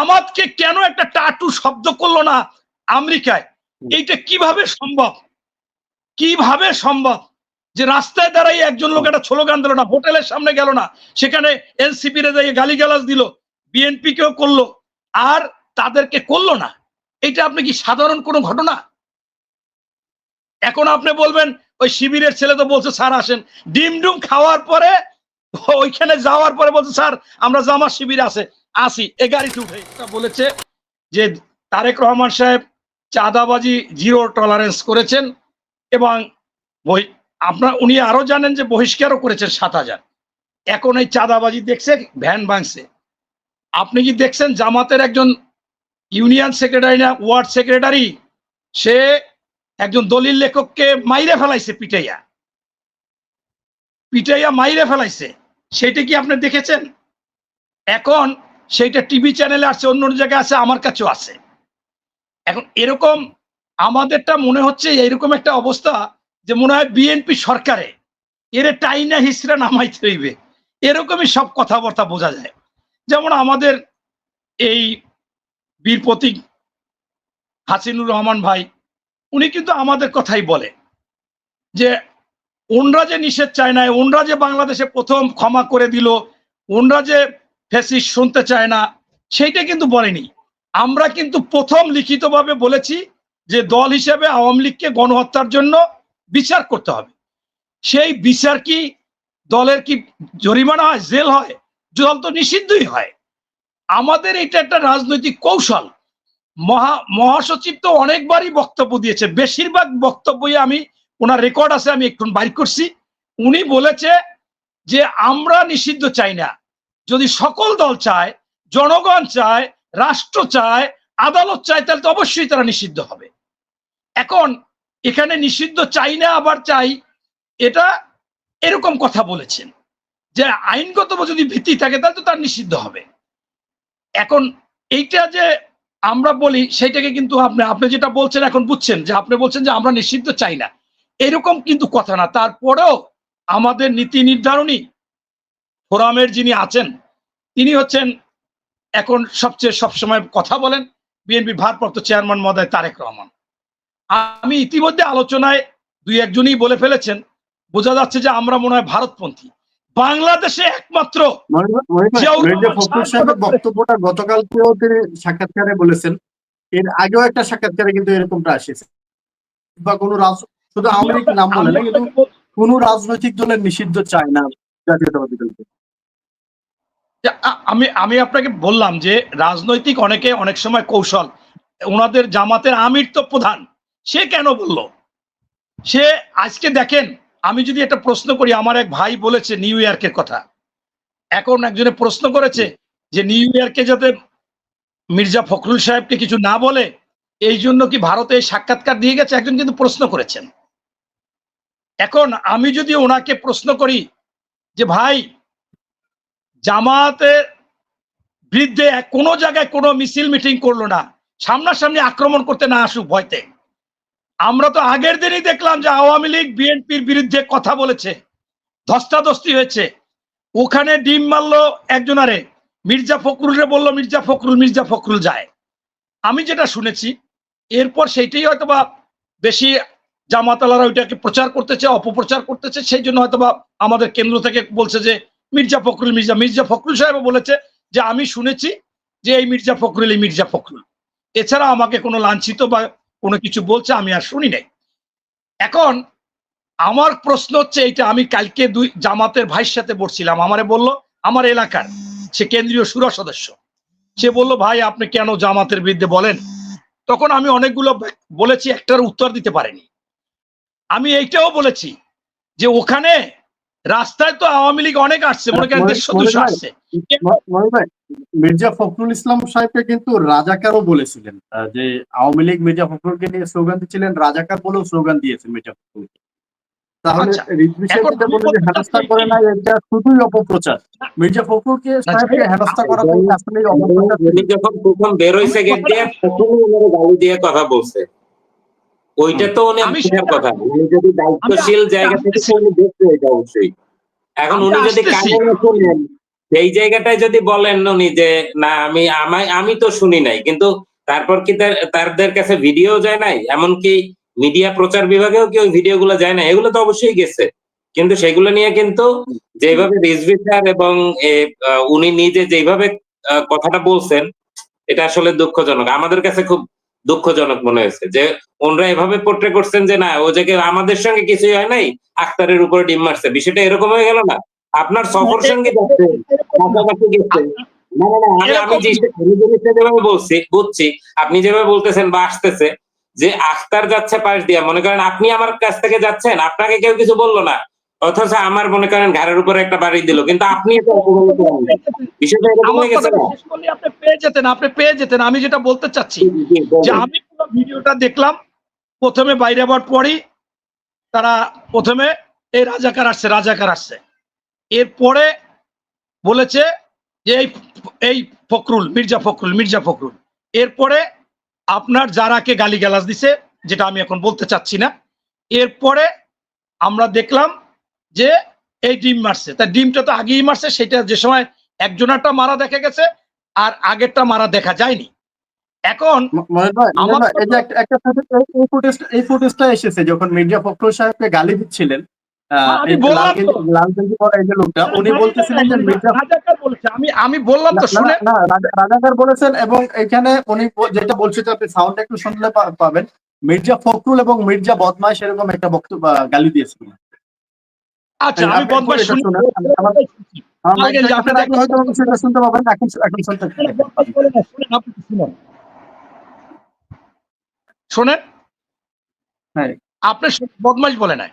জামাতকে কেন একটা টাটু শব্দ করল না আমেরিকায়? এইটা কীভাবে সম্ভব? কীভাবে সম্ভব? যে রাস্তায় দাঁড়াই একজন লোক একটা স্লোগান দিল না হোটেলের সামনে গেল না সেখানে এনসিপি রে দাঁড়িয়ে গালিগালাজ দিল বিএনপি কেও করল আর তাদেরকে করল না। এটা আপনি কি সাধারণ কোনো ঘটনা? এখন আপনি বলবেন ওই শিবিরের ছেলে তো বলছে স্যার আসেন। ডিম ডুম খাওয়ার পরে ওইখানে যাওয়ার পরে বলছে স্যার আমরা জামা শিবির আছে। আসি, এ গাড়িতে উঠে বলেছে যে তারেক রহমান সাহেব চাঁদাবাজি জিরো টলারেন্স করেছেন এবং বই আপনার উনি আরও জানেন যে বহিষ্কারও করেছেন সাত হাজার। এখন এই চাঁদাবাজি দেখছে, ভ্যান ভাঙছে। আপনি কি দেখছেন জামাতের একজন ইউনিয়ন সেক্রেটারি না ওয়ার্ড সেক্রেটারি? সে একজন দলিল লেখককে মাইরে ফেলাইছে, পিটাইয়া। পিটাইয়া মাইরে ফেলাইছে। সেটা কি আপনি দেখেছেন? এখন সেইটা টিভি চ্যানেলে আছে অন্য অন্য জায়গায় আছে আমার কাছেও আছে এখন এরকম আমাদেরটা মনে হচ্ছে এরকম একটা অবস্থা যে মনে হয় বিএনপি সরকারে এর টাইনা হিসরা নামাইতে হইবে। এরকমই সব কথাবার্তা বোঝা যায়। যেমন আমাদের এই বীর প্রতীক হাসিনুর রহমান ভাই, উনি কিন্তু আমাদের কথাই বলে যে, ওনরা যে নিষেধ চায় না ওনরা যে বাংলাদেশে প্রথম ক্ষমা করে দিল, ওনরা যে ফেসিস শুনতে চায় না, সেইটা কিন্তু বলেনি। আমরা কিন্তু প্রথম লিখিতভাবে বলেছি যে দল হিসেবে আওয়ামী লীগকে গণহত্যার জন্য বিচার করতে হবে। সেই বিচার কি দলের কি জরিমানা হয়, জেল হয়? দল তো নিষিদ্ধই হয়। আমাদের এটা একটা রাজনৈতিক কৌশল। মহা, মহাসচিব তো অনেকবারই বক্তব্য দিয়েছে। বেশিরভাগ বক্তব্যই আমি, ওনার রেকর্ড আছে, আমি একটু বাইর করছি। উনি বলেছে যে আমরা নিষিদ্ধ চাই না। যদি সকল দল চায়, জনগণ চায়, রাষ্ট্র চায়, আদালত চায়, তাহলে তো অবশ্যই তারা নিষিদ্ধ হবে। এখন এখানে নিষিদ্ধ চাই না, আবার চাই, এটা এরকম কথা বলেছেন যে আইনগত যদি ভিত্তি থাকে, তাহলে তো তার নিষিদ্ধ হবে। এখন এইটা যে আমরা বলি, সেইটাকে কিন্তু আপনি আপনি যেটা বলছেন এখন বুঝছেন যে আপনি বলছেন যে আমরা নিষিদ্ধ চাই না। এরকম কিন্তু কথা না। তারপরেও আমাদের নীতি নির্ধারণী ফোরামের যিনি আছেন তিনি হচ্ছেন এখন সবচেয়ে সবসময় কথা বলেন বিএনপির ভারপ্রাপ্ত চেয়ারম্যান মদায় তারেক রহমান। আমি ইতিমধ্যে আলোচনায় দুই একজনই বলে ফেলেছেন বোঝা যাচ্ছে যে আমরা মনে হয় ভারতপন্থী। বাংলাদেশে একমাত্র বক্তব্যটা গতকালকেও তিনি সাক্ষাৎকারে বলেছেন। এর আগেও একটা সাক্ষাৎকারে কিন্তু এরকমটা আসেছে। বা কোনো রাজ শুধু আওয়ামী লীগ নাম বলে না কিন্তু কোনো রাজনৈতিক দলের নিষিদ্ধ চায় না জাতীয়তাবাদী দলকে। আমি আমি আপনাকে বললাম যে রাজনৈতিক অনেকে অনেক সময় কৌশল, ওনাদের জামাতের আমির তো প্রধান, সে কেন বলল? সে আজকে দেখেন, আমি যদি একটা প্রশ্ন করি, আমার এক ভাই বলেছে নিউ ইয়র্কের কথা, এখন একজনে প্রশ্ন করেছে যে নিউ ইয়র্কে যাতে মির্জা ফখরুল সাহেবকে কিছু না বলে, এই জন্য কি ভারতে সাক্ষাৎকার দিয়ে গেছে? একজন কিন্তু প্রশ্ন করেছেন। এখন আমি যদি ওনাকে প্রশ্ন করি যে ভাই জামাতের বিরুদ্ধে কোনো জায়গায় কোনো মিছিল মিটিং করল না। সামনাসামনি আক্রমণ করতে না আসুক ভয়তে। আমরা তো আগের দিনই দেখলাম যে আওয়ামী লীগ বিএনপির বিরুদ্ধে কথা বলেছে, ধস্তাধস্তি হয়েছে। ওখানে ডিম মারলো একজনারে মির্জা ফখরুলরে বলল, মির্জা ফখরুল মির্জা ফখরুল যায়। আমি যেটা শুনেছি, এরপর সেইটাই হয়তোবা বেশি জামাতালারা ওইটাকে প্রচার করতেছে, অপপ্রচার করতেছে, সেই জন্য হয়তোবা আমাদের কেন্দ্র থেকে বলছে যে মির্জা ফখরুল, মির্জা মির্জা ফখরুল সাহেব বলেছে যে আমি শুনেছি যে এই মির্জা ফখরুল, এই মির্জা ফখরুল। এছাড়া আমাকে কোনো লাঞ্ছিত বা কোনো কিছু বলছে, আমি আর শুনি নাই। এখন আমার প্রশ্ন হচ্ছে এইটা, আমি কালকে দুই জামাতের ভাইয়ের সাথে বসছিলাম, আমারে বলল, আমার এলাকার সে কেন্দ্রীয় সুরা সদস্য, সে বলল, ভাই, আপনি কেন জামাতের বিরুদ্ধে বলেন? তখন আমি অনেকগুলো বলেছি একটার উত্তর দিতে পারিনি। আমি এইটাও বলেছি যে ওখানে রাস্তায় তো আওয়ামী লীগ অনেক আসছে মনে করেন দেড়শো দুশো আসছে। মির্জা ফখরুল ইসলাম সাহেবকে কিন্তু রাজাকারও বলেছিলেন? যে আওয়ামী লীগ মির্জা ফখরুলকে নিয়ে স্লোগান দিচ্ছিলেন রাজাকার বলেও স্লোগান দিয়েছেন মির্জা ফখরুল? তাহলে আচ্ছা, হেনস্থা করে না এটা শুধুই অপপ্রচার। মির্জা ফখরুলকে সাহেবকে হেনস্থা করা আসলে অপপ্রচার যখন প্রথম বের হয়েছে গেট দিয়ে গালি দিয়ে কথা বলছে। ওইটা তো আমি কথা। উনি যদি দায়িত্বশীল জায়গা থেকে। উনি দেখতে এটা অবশ্যই। এখন উনি যদি। শুনেন সেই জায়গাটায় যদি বলেন উনি যে না আমি আমায় আমি তো শুনি নাই। কিন্তু তারপর কি তাদের কাছে ভিডিও যায় নাই? এমনকি মিডিয়া প্রচার বিভাগেও কি ওই ভিডিও গুলো যায় না এগুলো তো অবশ্যই গেছে। কিন্তু সেগুলো নিয়ে কিন্তু যেভাবে রিজভি স্যার এবং উনি নিজে যেভাবে কথাটা বলছেন এটা আসলে দুঃখজনক। আমাদের কাছে খুব দুঃখজনক মনে হয়েছে যে ওনরা এভাবে পোট্রে করছেন যে না ও জায়গায় আমাদের সঙ্গে কিছুই হয় নাই আক্তারের উপরে ডিম মারছে। বিষয়টা এরকম হয়ে গেল না? আপনার সফর সঙ্গে না না না আমি যে যেভাবে বলছি বুঝছি আপনি যেভাবে বলতেছেন বা আসতেছে যে আখতার যাচ্ছে পাশ দিয়ে মনে করেন আপনি আমার কাছ থেকে যাচ্ছেন আপনাকে কেউ কিছু বলল না অথচ আমার মনে করেন ঘাড়ের উপরে একটা বাড়ি দিল কিন্তু আপনি। বিষয়টা এরকম হয়ে গেছে আপনি পেয়ে যেতেন আপনি পেয়ে যেতেন আমি যেটা বলতে চাচ্ছি। যে আমি পুরো ভিডিওটা দেখলাম প্রথমে বাইরে আবার পরই তারা প্রথমে এই রাজাকার আসছে রাজাকার আসছে এরপরে বলেছে যে এই এই ফখরুল মির্জা ফখরুল মির্জা ফখরুল এরপরে আপনার যারাকে গালিগালাজ দিছে যেটা আমি এখন বলতে চাচ্ছি না এরপরে আমরা দেখলাম যে এই ডিম মারছে। তা ডিমটা তো আগেই মারছে সেটা যে সময় একজনারটা মারা দেখা গেছে আর আগেরটা মারা দেখা যায়নি। এখন এই ফুটেজটা এসেছে যখন মির্জা ফখরুল সাহেবকে গালি দিচ্ছিলেন হ্যাঁ, আমি বললাম তো। শুনে। রাজাকার বলেছেন এবং এখানে উনি যেটা বলছে আপনি সাউন্ড একটু শুনলে পাবেন। মির্জা ফখরুল এবং মির্জা বদমাইশ এরকম একটা বক্তব্য গালি দিয়েছিলেন। আচ্ছা আমি বদমাশ শুনি। শুনেন। বদমাশ বলে না, হ্যাঁ। নাই।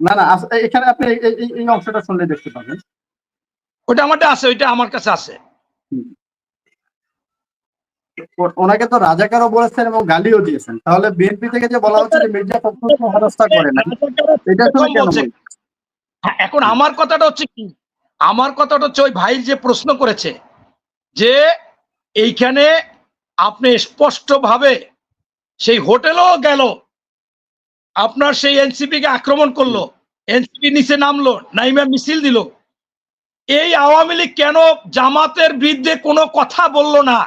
না না এখানে আপনি এই- অংশটা শুনলে দেখতে পাবেন। ওটা আমারটা আছে ওইটা আমার কাছে আছে। ওনাকে তো রাজাকারও বলেছেন এবং গালিও দিয়েছেন। তাহলে বিএনপি থেকে যে বলা হচ্ছে মির্জা ফখরুলকে হেনস্থা করে না। এটা আসলে কেন? হ্যাঁ, এখন আমার কথাটা হচ্ছে কি? আমার কথাটা হচ্ছে ওই ভাই যে প্রশ্ন করেছে যে এইখানে আপনি স্পষ্ট ভাবে সেই হোটেলও গেল আপনার সেই এনসিপি কে আক্রমণ করল এনসিপি নিচে নামলো নাইমা মিছিল দিল। এই আওয়ামী লীগ কেন জামাতের বিরুদ্ধে কোনো কথা বলল না?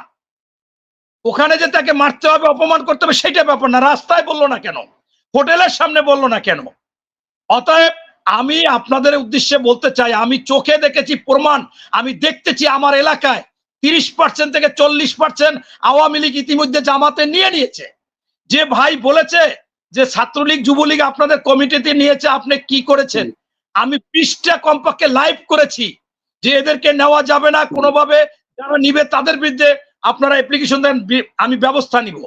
ওখানে যে তাকে মারতে হবে, অপমান করতে হবে, সেটা ব্যাপার না। রাস্তায় বলল না কেন? হোটেলের সামনে বলল না কেন? অতএব আমি আপনাদের উদ্দেশ্যে বলতে চাই, আমি চোখে দেখেছি প্রমাণ, আমি দেখতেছি আমার এলাকায় তিরিশ পার্সেন্ট থেকে চল্লিশ পার্সেন্ট আওয়ামী লীগ ইতিমধ্যে জামাতে নিয়ে নিয়েছে। যে ভাই বলেছে যে ছাত্রলীগ, যুবলীগ আপনাদের কমিটিতে নিয়েছে, আপনি কি করেছেন? আমি বিশটা কমপক্ষে লাইভ করেছি যে এদেরকে নেওয়া যাবে না কোনোভাবে, যারা নিবে তাদের বিরুদ্ধে আপনারা অ্যাপ্লিকেশন দেন আমি ব্যবস্থা নিব।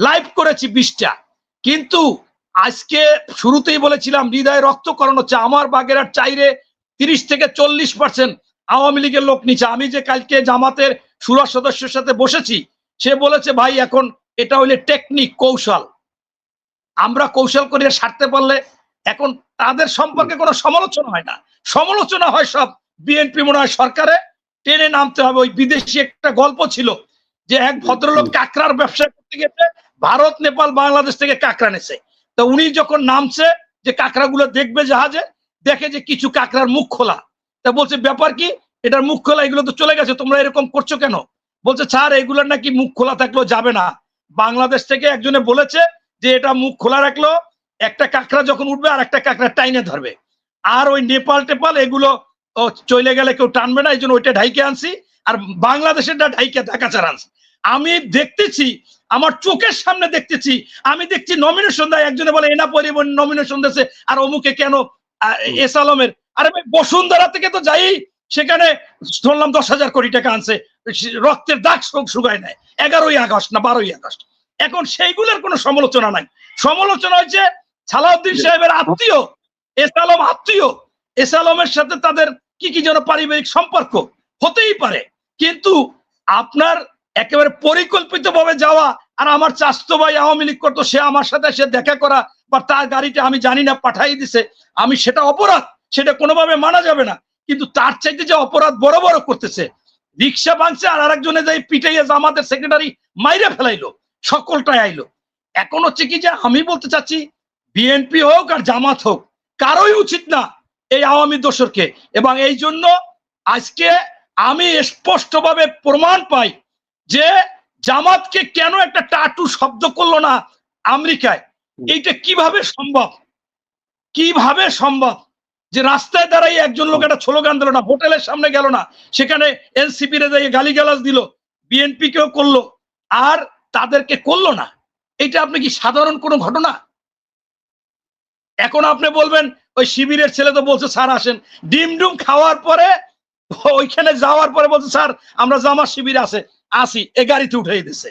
লাইভ করেছি বিশটা। কিন্তু আজকে শুরুতেই বলেছিলাম, হৃদয় রক্তকরণ হচ্ছে। আমার বাগেরার চাইরে তিরিশ থেকে চল্লিশ পার্সেন্ট আওয়ামী লীগের লোক নিচে। আমি যে কালকে জামাতের সুরা সদস্যের সাথে বসেছি, সে বলেছে, ভাই, এখন এটা হইলে টেকনিক কৌশল। আমরা কৌশল করে সারতে পারলে এখন তাদের সম্পর্কে কোনো সমালোচনা হয় না। সমালোচনা হয় সব। বিএনপি মনে হয় সরকারে টেনে নামতে হবে। ওই বিদেশি একটা গল্প ছিল যে এক ভদ্রলোক কাঁকড়ার ব্যবসা করতে গেছে, ভারত, নেপাল, বাংলাদেশ থেকে কাঁকড়া নেছে। তো উনি যখন নামছে যে কাঁকড়াগুলো দেখবে জাহাজে, দেখে যে কিছু কাঁকড়ার মুখ খোলা। তা বলছে, ব্যাপার কি? এটার মুখ খোলা, এগুলো তো চলে গেছে, তোমরা এরকম করছ কেন? বলছে, স্যার, এগুলোর নাকি মুখ খোলা থাকলেও যাবে না। বাংলাদেশ থেকে একজনে বলেছে যে, এটা মুখ খোলা রাখল, একটা কাঁকড়া যখন উঠবে আর একটা কাঁকড়া টাইনে ধরবে। আর ওই নেপাল টেপাল, এগুলো চলে গেলে কেউ টানবে না এই জন্য ওইটা ঢাইকে আনছি। আর বাংলাদেশেরটা ঢাইকে ঢাকা ছাড়া আনছি। আমি দেখতেছি আমার চোখের সামনে দেখতেছি আমি দেখছি নমিনেশন দেয় একজনে বলে এনা পরিবহন নমিনেশন দিয়েছে। আর অমুকে কেন এস আলমের? আরে ভাই বসুন্ধরা থেকে তো যাই সেখানে শুনলাম দশ হাজার কোটি টাকা আনছে রক্তের দাগ শোক শুকায় নেয় এগারোই আগস্ট না বারোই আগস্ট। এখন সেইগুলোর কোনো সমালোচনা নাই। সমালোচনা হয়েছে সালাউদ্দিন সাহেবের আত্মীয় এস আলম আত্মীয় এস আলমের সাথে তাদের কি কি যেন পারিবারিক সম্পর্ক হতেই পারে। কিন্তু আপনার একেবারে পরিকল্পিত ভাবে যাওয়া আর আমার চাস্তো ভাই আওয়ামী লীগ করতো, সে আমার সাথে সে দেখা করা, বা তার গাড়িটা আমি জানি না, পাঠাই দিছে। আমি সেটা অপরাধ, সেটা কোনোভাবে মানা যাবে না। কিন্তু তার চাইতে যে অপরাধ বড় বড় করতেছে, রিক্সা ভাঙছে আর আরেকজনে যাই পিটাইয়া জামাতের সেক্রেটারি মাইরে ফেলাইলো, সকলটাই আইলো। এখন হচ্ছে কি যে আমি বলতে চাচ্ছি, বিএনপি হোক আর জামাত হোক, কারোই উচিত না এই আওয়ামী দোসরকে এবং এই জন্য আজকে আমি স্পষ্টভাবে প্রমাণ পাই যে জামাতকে কেন একটা টাটু শব্দ করল না আমেরিকায়? এইটা কীভাবে সম্ভব? কীভাবে সম্ভব? যে রাস্তায় দাঁড়াই একজন লোক একটা স্লোগান দিল না হোটেলের সামনে গেল না সেখানে এনসিপি রে যাইয়ে গালিগালাজ দিল বিএনপি কেও করল আর তাদেরকে করল না। এটা আপনি কি সাধারণ কোনো ঘটনা? এখন আপনি বলবেন ওই শিবিরের ছেলে তো বলছে স্যার আসেন। ডিম ডুম খাওয়ার পরে ওইখানে যাওয়ার পরে বলছে স্যার আমরা জামার শিবির আছে। আসি এ গাড়িতে উঠে দিছে